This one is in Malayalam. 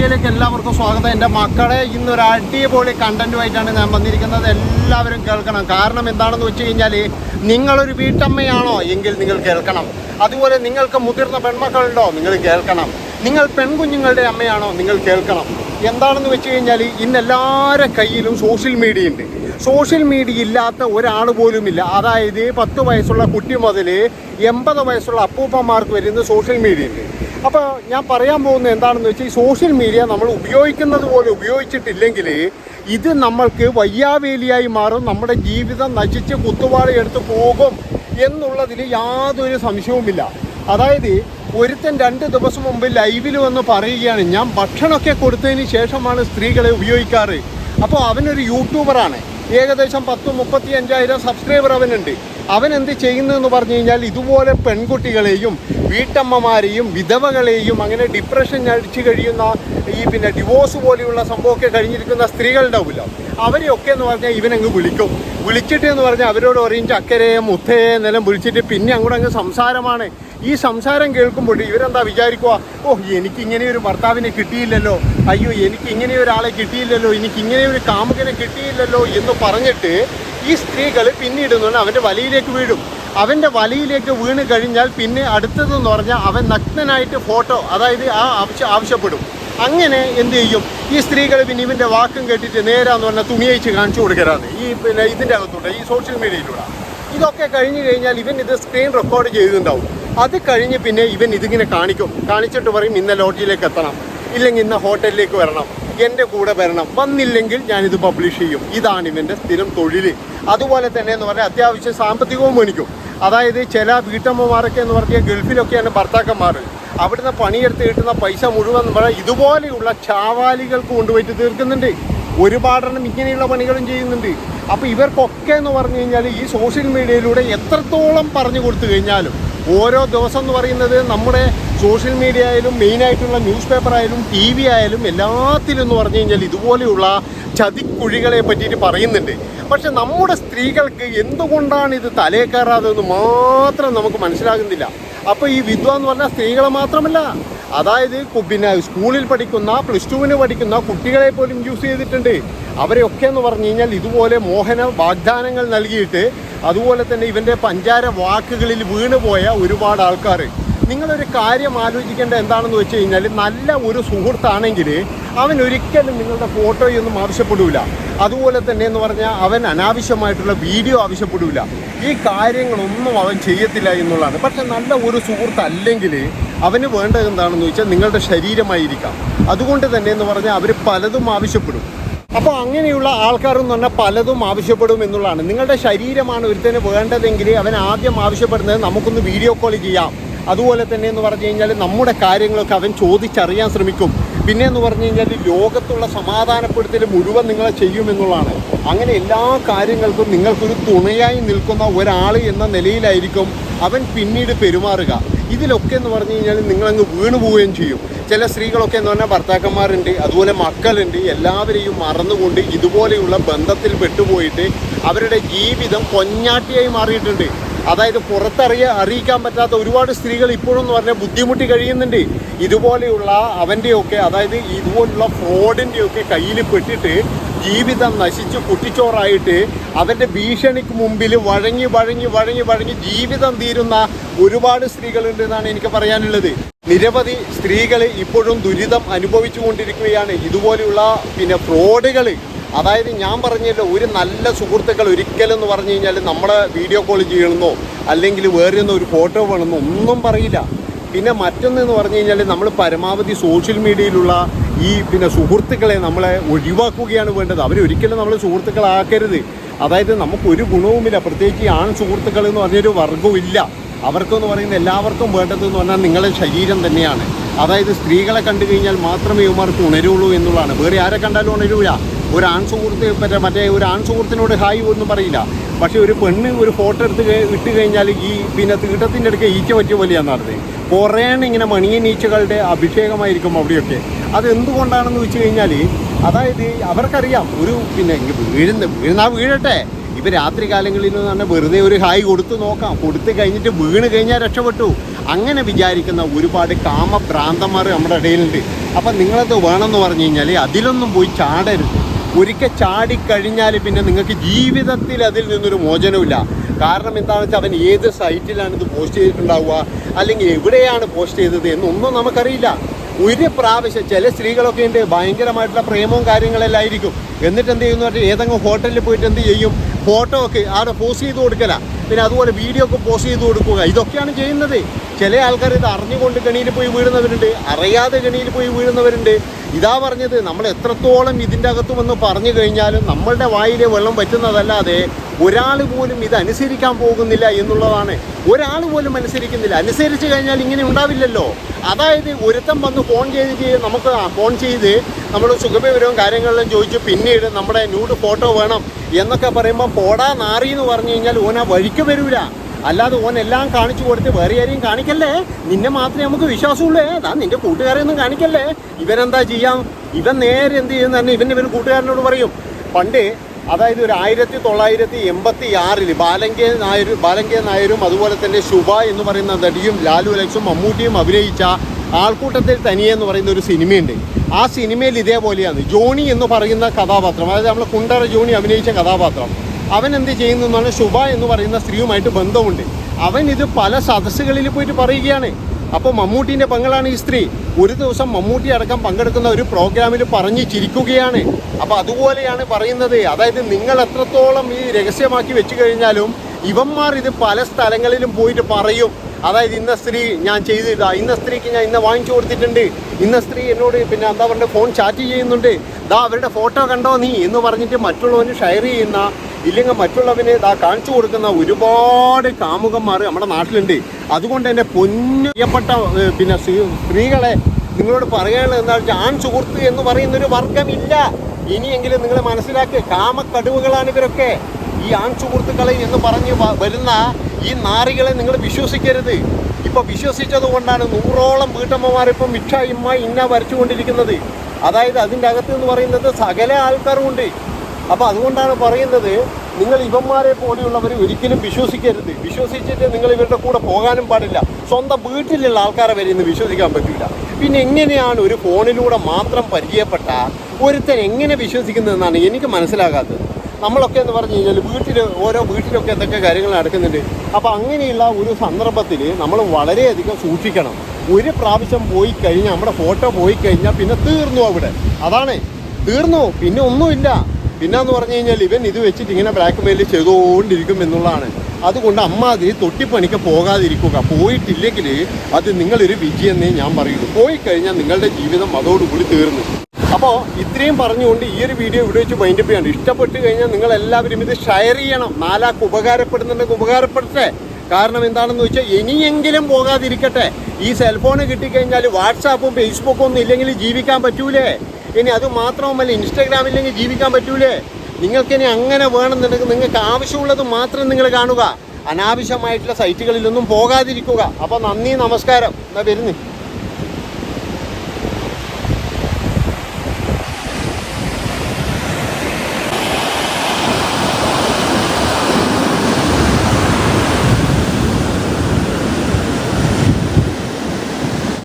വീഡിയോയിലേക്ക് എല്ലാവർക്കും സ്വാഗതം. എന്റെ മക്കളെ ഇന്ന് ഒരു അടിപൊളി കണ്ടന്റുമായിട്ടാണ് ഞാൻ വന്നിരിക്കുന്നത്. എല്ലാവരും കേൾക്കണം. കാരണം എന്താണെന്ന് വെച്ച് കഴിഞ്ഞാൽ നിങ്ങളൊരു വീട്ടമ്മയാണോ എങ്കിൽ നിങ്ങൾ കേൾക്കണം. അതുപോലെ നിങ്ങൾക്ക് മുതിർന്ന പെൺമക്കളുണ്ടോ നിങ്ങൾ കേൾക്കണം. നിങ്ങൾ പെൺകുഞ്ഞുങ്ങളുടെ അമ്മയാണോ നിങ്ങൾ കേൾക്കണം. എന്താണെന്ന് വെച്ച് കഴിഞ്ഞാൽ ഇന്ന് എല്ലാവരുടെ കയ്യിലും സോഷ്യൽ മീഡിയ ഉണ്ട്. സോഷ്യൽ മീഡിയ ഇല്ലാത്ത ഒരാൾ പോലുമില്ല അതായത് പത്ത് വയസ്സുള്ള കുട്ടി മുതൽ എൺപത് വയസ്സുള്ള അപ്പൂപ്പന്മാർക്ക് വരുന്ന സോഷ്യൽ മീഡിയ ഉണ്ട്. അപ്പോൾ ഞാൻ പറയാൻ പോകുന്നത് എന്താണെന്ന് വെച്ചാൽ ഈ സോഷ്യൽ മീഡിയ നമ്മൾ ഉപയോഗിക്കുന്നത് പോലെ ഉപയോഗിച്ചിട്ടില്ലെങ്കിൽ ഇത് നമ്മൾക്ക് വയ്യാവേലിയായി മാറും നമ്മുടെ ജീവിതം നശിച്ച് കുത്തുവാളി എടുത്ത് പോകും എന്നുള്ളതിൽ യാതൊരു സംശയവുമില്ല. അതായത് ഒരുത്തൻ രണ്ട് ദിവസം മുമ്പ് ലൈവിൽ വന്ന് പറയുകയാണ് ഞാൻ ഭക്ഷണമൊക്കെ കൊടുത്തതിന് ശേഷമാണ് സ്ത്രീകളെ ഉപയോഗിക്കാറ്. അപ്പോൾ അവനൊരു യൂട്യൂബറാണ് ഏകദേശം പത്ത് മുപ്പത്തി അഞ്ചായിരം സബ്സ്ക്രൈബർ അവനുണ്ട്. അവൻ എന്ത് ചെയ്യുന്നതെന്ന് പറഞ്ഞു കഴിഞ്ഞാൽ ഇതുപോലെ പെൺകുട്ടികളെയും വീട്ടമ്മമാരെയും വിധവകളെയും അങ്ങനെ ഡിപ്രഷൻ അടിച്ചു കഴിയുന്ന ഈ പിന്നെ ഡിവോഴ്സ് പോലെയുള്ള സംഭവമൊക്കെ കഴിഞ്ഞിരിക്കുന്ന സ്ത്രീകളുണ്ടാവില്ല അവരെയൊക്കെ എന്ന് പറഞ്ഞാൽ ഇവനങ്ങ് വിളിക്കും. വിളിച്ചിട്ട് എന്ന് പറഞ്ഞാൽ അവരോട് പറയും അക്കരെ മുത്തയെ എന്നെല്ലാം വിളിച്ചിട്ട് പിന്നെ അങ്ങോട്ട് അങ്ങ് സംസാരമാണ്. ഈ സംസാരം കേൾക്കുമ്പോൾ ഇവരെന്താ വിചാരിക്കുക ഓ എനിക്ക് ഇങ്ങനെ ഒരു ഭർത്താവിനെ കിട്ടിയില്ലല്ലോ. അയ്യോ എനിക്ക് ഇങ്ങനെ ഒരാളെ കിട്ടിയില്ലല്ലോ. എനിക്ക് ഇങ്ങനെ ഒരു കാമുകനെ കിട്ടിയില്ലല്ലോ എന്ന് പറഞ്ഞിട്ട് ഈ സ്ത്രീകൾ പിന്നീട് അവന്റെ വലയിലേക്ക് വീഴും. അവന്റെ വലയിലേക്ക് വീണ് കഴിഞ്ഞാൽ പിന്നെ അടുത്തതെന്ന് പറഞ്ഞാൽ അവൻ നഗ്നനായിട്ട് ഫോട്ടോ അതായത് ആ ആവശ്യം ആവശ്യപ്പെടും. അങ്ങനെ എന്ത് ചെയ്യും? ഈ സ്ത്രീകൾ പിന്നെ ഇവന്റെ വാക്കും കേട്ടിട്ട് നേരാന്ന് പറഞ്ഞാൽ തുണിയച്ച് കാണിച്ചു കൊടുക്കരാന്ന് ഈ പിന്നെ ഇതിന്റെ അകത്തൂടെ ഈ സോഷ്യൽ മീഡിയയിലൂടെ ഇതൊക്കെ കഴിഞ്ഞ് കഴിഞ്ഞാൽ ഇവൻ ഇത് സ്ക്രീൻ റെക്കോർഡ് ചെയ്തിട്ടുണ്ടാവും. അത് കഴിഞ്ഞ് പിന്നെ ഇവൻ ഇതിങ്ങനെ കാണിക്കും. കാണിച്ചിട്ട് പറയും ഇന്ന ലോഡ്ജിലേക്ക് എത്തണം. ഇല്ലെങ്കിൽ ഇന്ന ഹോട്ടലിലേക്ക് വരണം. എന്റെ കൂടെ വരണം. വന്നില്ലെങ്കിൽ ഞാനിത് പബ്ലിഷ് ചെയ്യും. ഇതാണ് ഇവന്റെ സ്ഥിരം തൊഴിൽ അതുപോലെ തന്നെ എന്ന് പറഞ്ഞാൽ അത്യാവശ്യം സാമ്പത്തികവും മേടിക്കും. അതായത് ചില വീട്ടമ്മമാരൊക്കെ എന്ന് പറഞ്ഞാൽ ഗൾഫിലൊക്കെയാണ് ഭർത്താക്കന്മാർ അവിടുന്ന് പണിയെടുത്ത് കിട്ടുന്ന പൈസ മുഴുവൻ ഇതുപോലെയുള്ള ചാവാലികൾക്ക് കൊണ്ടുപോയിട്ട് തീർക്കുന്നുണ്ട്. ഒരുപാടെണ്ണം ഇങ്ങനെയുള്ള പണികളും ചെയ്യുന്നുണ്ട്. അപ്പോൾ ഇവർക്കൊക്കെ എന്ന് പറഞ്ഞു കഴിഞ്ഞാൽ ഈ സോഷ്യൽ മീഡിയയിലൂടെ എത്രത്തോളം പറഞ്ഞു കൊടുത്തു കഴിഞ്ഞാലും ഓരോ ദിവസം എന്ന് പറയുന്നത് നമ്മുടെ സോഷ്യൽ മീഡിയ ആയാലും മെയിനായിട്ടുള്ള ന്യൂസ് പേപ്പർ ആയാലും ടി വി ആയാലും എല്ലാത്തിലും എന്ന് പറഞ്ഞു കഴിഞ്ഞാൽ ഇതുപോലെയുള്ള ചതിക്കുഴികളെ പറ്റിയിട്ട് പറയുന്നുണ്ട്. പക്ഷെ നമ്മുടെ സ്ത്രീകൾക്ക് എന്തുകൊണ്ടാണ് ഇത് തലേ കയറാതെന്ന് മാത്രം നമുക്ക് മനസ്സിലാകുന്നില്ല. അപ്പോൾ ഈ വിദ്വ എന്ന് പറഞ്ഞാൽ സ്ത്രീകളെ മാത്രമല്ല അതായത് പിന്നെ സ്കൂളിൽ പഠിക്കുന്ന പ്ലസ് ടുവിന് പഠിക്കുന്ന കുട്ടികളെ പോലും യൂസ് ചെയ്തിട്ടുണ്ട്. അവരെയൊക്കെ എന്ന് പറഞ്ഞു കഴിഞ്ഞാൽ ഇതുപോലെ മോഹന വാഗ്ദാനങ്ങൾ നൽകിയിട്ട് അതുപോലെ തന്നെ ഇവന്റെ പഞ്ചാര വാക്കുകളിൽ വീണുപോയ ഒരുപാട് ആൾക്കാർ നിങ്ങളൊരു കാര്യം ആലോചിക്കേണ്ട എന്താണെന്ന് വെച്ച് കഴിഞ്ഞാൽ നല്ല ഒരു സുഹൃത്താണെങ്കിൽ അവൻ ഒരിക്കലും നിങ്ങളുടെ ഫോട്ടോയൊന്നും ആവശ്യപ്പെടില്ല അതുപോലെ തന്നെ എന്ന് പറഞ്ഞാൽ അവൻ അനാവശ്യമായിട്ടുള്ള വീഡിയോ ആവശ്യപ്പെടില്ല ഈ കാര്യങ്ങളൊന്നും അവൻ ചെയ്യത്തില്ല എന്നുള്ളതാണ്. പക്ഷെ നല്ല ഒരു സുഹൃത്ത് അല്ലെങ്കിൽ അവന് വേണ്ടത് എന്താണെന്ന് വെച്ചാൽ നിങ്ങളുടെ ശരീരമായിരിക്കാം. അതുകൊണ്ട് തന്നെ എന്ന് പറഞ്ഞാൽ അവർ പലതും ആവശ്യപ്പെടും. അപ്പോൾ അങ്ങനെയുള്ള ആൾക്കാർ എന്ന് പറഞ്ഞാൽ പലതും ആവശ്യപ്പെടും എന്നുള്ളതാണ്. നിങ്ങളുടെ ശരീരമാണ് ഒരുത്തന് വേണ്ടതെങ്കിൽ അവൻ ആദ്യം ആവശ്യപ്പെടുന്നത് നമുക്കൊന്ന് വീഡിയോ കോൾ ചെയ്യാം. അതുപോലെ തന്നെ എന്ന് പറഞ്ഞു കഴിഞ്ഞാൽ നമ്മുടെ കാര്യങ്ങളൊക്കെ അവൻ ചോദിച്ചറിയാൻ ശ്രമിക്കും. പിന്നെ എന്ന് പറഞ്ഞു കഴിഞ്ഞാൽ ലോകത്തുള്ള സമാധാനപ്പെടുത്തൽ മുഴുവൻ നിങ്ങളെ ചെയ്യുമെന്നുള്ളതാണ് അങ്ങനെ എല്ലാ കാര്യങ്ങൾക്കും നിങ്ങൾക്കൊരു തുണയായി നിൽക്കുന്ന ഒരാൾ എന്ന നിലയിലായിരിക്കും അവൻ പിന്നീട് പെരുമാറുക. ഇതിലൊക്കെ എന്ന് പറഞ്ഞു കഴിഞ്ഞാൽ നിങ്ങളങ്ങ് വീണു പോവുകയും ചെയ്യും. ചില സ്ത്രീകളൊക്കെ എന്ന് പറഞ്ഞാൽ ഭർത്താക്കന്മാരുണ്ട് അതുപോലെ മക്കളുണ്ട് എല്ലാവരെയും മറന്നുകൊണ്ട് ഇതുപോലെയുള്ള ബന്ധത്തിൽ പെട്ടുപോയിട്ട് അവരുടെ ജീവിതം കൊഞ്ഞാട്ടിയായി മാറിയിട്ടുണ്ട്. അതായത് പുറത്തറിയ അറിയിക്കാൻ പറ്റാത്ത ഒരുപാട് സ്ത്രീകൾ ഇപ്പോഴും എന്ന് പറഞ്ഞാൽ ബുദ്ധിമുട്ടി കഴിയുന്നുണ്ട്. ഇതുപോലെയുള്ള അവന്റെയൊക്കെ അതായത് ഇതുപോലുള്ള ഫ്രോഡിന്റെയൊക്കെ കയ്യിൽ പെട്ടിട്ട് ജീവിതം നശിച്ച് കുട്ടിച്ചോറായിട്ട് അവന്റെ ഭീഷണിക്ക് മുമ്പിൽ വഴങ്ങി വഴങ്ങി വഴങ്ങി വഴങ്ങി ജീവിതം തീരുന്ന ഒരുപാട് സ്ത്രീകളുണ്ട് എന്നാണ് എനിക്ക് പറയാനുള്ളത്. നിരവധി സ്ത്രീകൾ ഇപ്പോഴും ദുരിതം അനുഭവിച്ചുകൊണ്ടിരിക്കുകയാണ്. ഇതുപോലെയുള്ള പിന്നെ ഫ്രോഡുകൾ അതായത് ഞാൻ പറഞ്ഞല്ലോ ഒരു നല്ല സുഹൃത്തുക്കൾ ഒരിക്കലെന്ന് പറഞ്ഞു കഴിഞ്ഞാൽ നമ്മളെ വീഡിയോ കോൾ ചെയ്യണമെന്നോ അല്ലെങ്കിൽ വേറെ ഒരു ഫോട്ടോ വേണമെന്നോ ഒന്നും പറയില്ല. പിന്നെ മറ്റൊന്നെന്ന് പറഞ്ഞു കഴിഞ്ഞാൽ നമ്മൾ പരമാവധി സോഷ്യൽ മീഡിയയിലുള്ള ഈ പിന്നെ സുഹൃത്തുക്കളെ നമ്മളെ ഒഴിവാക്കുകയാണ് വേണ്ടത്. അവരൊരിക്കലും നമ്മൾ സുഹൃത്തുക്കളാക്കരുത്. അതായത് നമുക്ക് ഒരു ഗുണവുമില്ല. പ്രത്യേകിച്ച് ആൺ സുഹൃത്തുക്കൾ എന്ന് പറഞ്ഞൊരു വർഗവും ഇല്ല. അവർക്കെന്ന് പറയുന്ന എല്ലാവർക്കും വേണ്ടത് എന്ന് പറഞ്ഞാൽ നിങ്ങളുടെ ശരീരം തന്നെയാണ്. അതായത് സ്ത്രീകളെ കണ്ടു കഴിഞ്ഞാൽ മാത്രമേ ഇവർക്ക് ഉണരുള്ളൂ എന്നുള്ളതാണ്. വേറെ ആരെ കണ്ടാലും ഉണരൂല. ഒരു ആൺ സുഹൃത്ത് മറ്റേ മറ്റേ ഒരു ആൺ സുഹൃത്തിനോട് ഹായ് ഒന്നും പറയില്ല. പക്ഷേ ഒരു പെണ്ണ് ഒരു ഫോട്ടോ എടുത്ത് ഇട്ട് കഴിഞ്ഞാൽ ഈ പിന്നെ തീട്ടത്തിന്റെ അടുക്ക ഈച്ച പറ്റിയ പോലെയാണ് നടന്നത് കുറേ ഇങ്ങനെ മണിയൻ ഈച്ചകളുടെ അഭിഷേകമായിരിക്കും അവിടെയൊക്കെ. അത് എന്തുകൊണ്ടാണെന്ന് വെച്ച് കഴിഞ്ഞാൽ അതായത് അവർക്കറിയാം ഒരു പിന്നെ വീഴുന്ന വീഴുന്ന വീഴട്ടെ. ഇപ്പം രാത്രി കാലങ്ങളിൽ തന്നെ വെറുതെ ഒരു ഹായ് കൊടുത്തു നോക്കാം. കൊടുത്തു കഴിഞ്ഞിട്ട് വീണ് കഴിഞ്ഞാൽ രക്ഷപ്പെട്ടു. അങ്ങനെ വിചാരിക്കുന്ന ഒരുപാട് കാമഭ്രാന്തന്മാർ നമ്മുടെ ഇടയിലുണ്ട്. അപ്പം നിങ്ങളത് വേണമെന്ന് പറഞ്ഞു കഴിഞ്ഞാൽ അതിലൊന്നും പോയി ചാടരുത്. ഒരിക്കൽ ചാടിക്കഴിഞ്ഞാൽ പിന്നെ നിങ്ങൾക്ക് ജീവിതത്തിൽ അതിൽ നിന്നൊരു മോചനമില്ല കാരണം എന്താണെന്ന് വെച്ചാൽ അവൻ ഏത് സൈറ്റിലാണ് ഇത് പോസ്റ്റ് ചെയ്തിട്ടുണ്ടാവുക അല്ലെങ്കിൽ എവിടെയാണ് പോസ്റ്റ് ചെയ്തത് എന്നൊന്നും നമുക്കറിയില്ല. ഒരു പ്രാവശ്യം ചില സ്ത്രീകളൊക്കെ ഉണ്ട് ഭയങ്കരമായിട്ടുള്ള പ്രേമവും കാര്യങ്ങളെല്ലാം ആയിരിക്കും. എന്നിട്ട് എന്ത് ചെയ്യുന്നു പറഞ്ഞാൽ ഏതെങ്കിലും ഹോട്ടലിൽ പോയിട്ട് എന്ത് ചെയ്യും? ഫോട്ടോ ഒക്കെ അവിടെ പോസ്റ്റ് ചെയ്ത് കൊടുക്കല. പിന്നെ അതുപോലെ വീഡിയോ ഒക്കെ പോസ്റ്റ് ചെയ്ത് കൊടുക്കുക. ഇതൊക്കെയാണ് ചെയ്യുന്നത്. ചില ആൾക്കാർ ഇത് അറിഞ്ഞുകൊണ്ട് ഗണിയിൽ പോയി വീഴുന്നവരുണ്ട് അറിയാതെ ഗണിയിൽ പോയി വീഴുന്നവരുണ്ട്. ഇതാ പറഞ്ഞത് നമ്മൾ എത്രത്തോളം ഇതിന്റെ അകത്ത് വന്ന് പറഞ്ഞു കഴിഞ്ഞാലും നമ്മളുടെ വായിലെ വെള്ളം പറ്റുന്നതല്ലാതെ ഒരാൾ പോലും ഇത് അനുസരിക്കാൻ പോകുന്നില്ല എന്നുള്ളതാണ്. ഒരാൾ പോലും അനുസരിക്കുന്നില്ല. അനുസരിച്ച് കഴിഞ്ഞാൽ ഇങ്ങനെ ഉണ്ടാവില്ലല്ലോ. അതായത് ഒരുത്തം വന്ന് ഫോൺ ചെയ്തിട്ട് നമുക്ക് ഫോൺ ചെയ്ത് നമ്മൾ സുഖവിവരവും കാര്യങ്ങളിലും ചോദിച്ചു പിന്നീട് നമ്മുടെ ന്യൂഡ് ഫോട്ടോ വേണം എന്നൊക്കെ പറയുമ്പോൾ പോടാ നാറി എന്ന് പറഞ്ഞു കഴിഞ്ഞാൽ ഓന വഴിക്ക് വരൂല. അല്ലാതെ ഓൻ എല്ലാം കാണിച്ചു കൊടുത്ത് വേറെ ആരെയും കാണിക്കല്ലേ? നിന്നെ മാത്രമേ നമുക്ക് വിശ്വാസമുള്ളൂ. അതാ നിന്റെ കൂട്ടുകാരെ ഒന്നും കാണിക്കല്ലേ? ഇവനെന്താ ചെയ്യാം? ഇവൻ നേരെ എന്ത് ചെയ്യുന്ന തന്നെ ഇവൻ ഇവൻ കൂട്ടുകാരനോട് പറയും. പണ്ട് അതായത് ഒരു ആയിരത്തി തൊള്ളായിരത്തി എൺപത്തി ആറിൽ ബാലങ്കേ നായരും ബാലങ്കേ നായരും അതുപോലെ തന്നെ ശുഭ എന്ന് പറയുന്ന നടിയും ലാലു അലക്സും മമ്മൂട്ടിയും അഭിനയിച്ച ആൾക്കൂട്ടത്തിൽ തനിയെ എന്ന് പറയുന്ന ഒരു സിനിമയുണ്ട്. ആ സിനിമയിൽ ഇതേപോലെയാണ്. ജോണി എന്ന് പറയുന്ന കഥാപാത്രം അതായത് നമ്മൾ കുണ്ടറ ജോണി അഭിനയിച്ച കഥാപാത്രം. അവൻ എന്ത് ചെയ്യുന്നു എന്നാണ് ശുഭ എന്ന് പറയുന്ന സ്ത്രീയുമായിട്ട് ബന്ധമുണ്ട്. അവൻ ഇത് പല സദസ്സുകളിൽ പോയിട്ട് പറയുകയാണ്. അപ്പോൾ മമ്മൂട്ടീന്റെ പങ്കളാണ് ഈ സ്ത്രീ. ഒരു ദിവസം മമ്മൂട്ടി അടക്കം പങ്കെടുക്കുന്ന ഒരു പ്രോഗ്രാമിൽ പറഞ്ഞു ചിരിക്കുകയാണ്. അപ്പോൾ അതുപോലെയാണ് പറയുന്നത്. അതായത് നിങ്ങൾ എത്രത്തോളം ഈ രഹസ്യമാക്കി വെച്ച് കഴിഞ്ഞാലും ഇവന്മാർ ഇത് പല സ്ഥലങ്ങളിലും പോയിട്ട് പറയും. അതായത് ഇന്ന സ്ത്രീ ഞാൻ ചെയ്തില്ല ഇന്ന സ്ത്രീക്ക് ഞാൻ ഇന്ന വാങ്ങിച്ചു കൊടുത്തിട്ടുണ്ട്. ഇന്ന സ്ത്രീ എന്നോട് പിന്നെ എന്താ പറയുക ഫോൺ ചാറ്റ് ചെയ്യുന്നുണ്ട്. ദാ അവരുടെ ഫോട്ടോ കണ്ടോ നീ എന്ന് പറഞ്ഞിട്ട് മറ്റുള്ളവന് ഷെയർ ചെയ്യുന്ന ഇല്ലെങ്കിൽ മറ്റുള്ളവന് ഇതാ കാണിച്ചു കൊടുക്കുന്ന ഒരുപാട് കാമുകന്മാർ നമ്മുടെ നാട്ടിലുണ്ട്. അതുകൊണ്ട് തന്നെ പൊന്നിയപ്പെട്ട പിന്നെ സ്ത്രീകളെ നിങ്ങളോട് പറയാനുള്ളത് എന്താ വെച്ചാൽ ആൺ സുഹൃത്ത് എന്ന് പറയുന്നൊരു വർഗമില്ല ഇനിയെങ്കിലും നിങ്ങൾ മനസ്സിലാക്കുക കാമക്കടുവുകളാണ് ഇവരൊക്കെ. ഈ ആൺ സുഹൃത്തുക്കളെ എന്ന് പറഞ്ഞ് വരുന്ന ഈ നാറികളെ നിങ്ങൾ വിശ്വസിക്കരുത്. ഇപ്പൊ വിശ്വസിച്ചത് കൊണ്ടാണ് നൂറോളം വീട്ടമ്മമാർ ഇപ്പം മിഠായിമ്മ ഇന്ന വരച്ചുകൊണ്ടിരിക്കുന്നത്. അതായത് അതിന്റെ അകത്ത് എന്ന് പറയുന്നത് സകല ആൾക്കാരും ഉണ്ട്. അപ്പൊ അതുകൊണ്ടാണ് പറയുന്നത് നിങ്ങൾ ഇവന്മാരെ പോലെയുള്ളവർ ഒരിക്കലും വിശ്വസിക്കരുത്. വിശ്വസിച്ചിട്ട് നിങ്ങൾ ഇവരുടെ കൂടെ പോകാനും പാടില്ല. സ്വന്തം വീട്ടിലുള്ള ആൾക്കാരെ വരെ ഇന്ന് വിശ്വസിക്കാൻ പറ്റില്ല പിന്നെ എങ്ങനെയാണ് ഒരു ഫോണിലൂടെ മാത്രം പരിചയപ്പെട്ട ഒരുത്തൻ എങ്ങനെ വിശ്വസിക്കുന്നതെന്നാണ് എനിക്ക് മനസ്സിലാകാത്തത്. നമ്മളൊക്കെ എന്ന് പറഞ്ഞു കഴിഞ്ഞാൽ വീട്ടിൽ ഓരോ വീട്ടിലൊക്കെ എന്തൊക്കെ കാര്യങ്ങൾ നടക്കുന്നുണ്ട്. അപ്പോൾ അങ്ങനെയുള്ള ഒരു സന്ദർഭത്തിൽ നമ്മൾ വളരെയധികം സൂക്ഷിക്കണം. ഒരു പ്രാവശ്യം പോയി കഴിഞ്ഞാൽ നമ്മുടെ ഫോട്ടോ പോയി കഴിഞ്ഞാൽ പിന്നെ തീർന്നു അവിടെ. അതാണ്. തീർന്നു. പിന്നെ ഒന്നുമില്ല. പിന്നെ എന്ന് പറഞ്ഞു കഴിഞ്ഞാൽ ഇവൻ ഇത് വെച്ചിട്ട് ഇങ്ങനെ ബ്ലാക്ക് മെയിൽ ചെയ്തുകൊണ്ടിരിക്കും എന്നുള്ളതാണ്. അതുകൊണ്ട് അമ്മ അത് തൊട്ടിപ്പണിക്ക് പോകാതിരിക്കുക. പോയിട്ടില്ലെങ്കിൽ അത് നിങ്ങളൊരു വിജയെന്നേ ഞാൻ പറയുള്ളൂ. പോയി കഴിഞ്ഞാൽ നിങ്ങളുടെ ജീവിതം അതോടുകൂടി തീർന്നു. അപ്പോൾ ഇത്രയും പറഞ്ഞുകൊണ്ട് ഈ ഒരു വീഡിയോ ഇവിടെ വെച്ച് മൈൻഡ് ചെയ്യാണ്. ഇഷ്ടപ്പെട്ട് കഴിഞ്ഞാൽ നിങ്ങൾ എല്ലാവരും ഇത് ഷെയർ ചെയ്യണം. നാലാക്ക് ഉപകാരപ്പെടുന്നുണ്ടെങ്കിൽ ഉപകാരപ്പെടട്ടെ കാരണം എന്താണെന്ന് വെച്ചാൽ ഇനിയെങ്കിലും പോകാതിരിക്കട്ടെ. ഈ സെൽഫോൺ കിട്ടിക്കഴിഞ്ഞാൽ വാട്സാപ്പും ഫേസ്ബുക്കും ഒന്നും ഇല്ലെങ്കിൽ ജീവിക്കാൻ പറ്റൂലേ. ഇനി അത് മാത്രവുമല്ല ഇൻസ്റ്റാഗ്രാം ഇല്ലെങ്കിൽ ജീവിക്കാൻ പറ്റൂലേ? നിങ്ങൾക്കിനി അങ്ങനെ വേണമെന്നുണ്ടെങ്കിൽ നിങ്ങൾക്ക് ആവശ്യമുള്ളത് മാത്രം നിങ്ങൾ കാണുക. അനാവശ്യമായിട്ടുള്ള സൈറ്റുകളിലൊന്നും പോകാതിരിക്കുക. അപ്പോൾ നന്ദി നമസ്കാരം. എന്നാൽ വരുന്നു.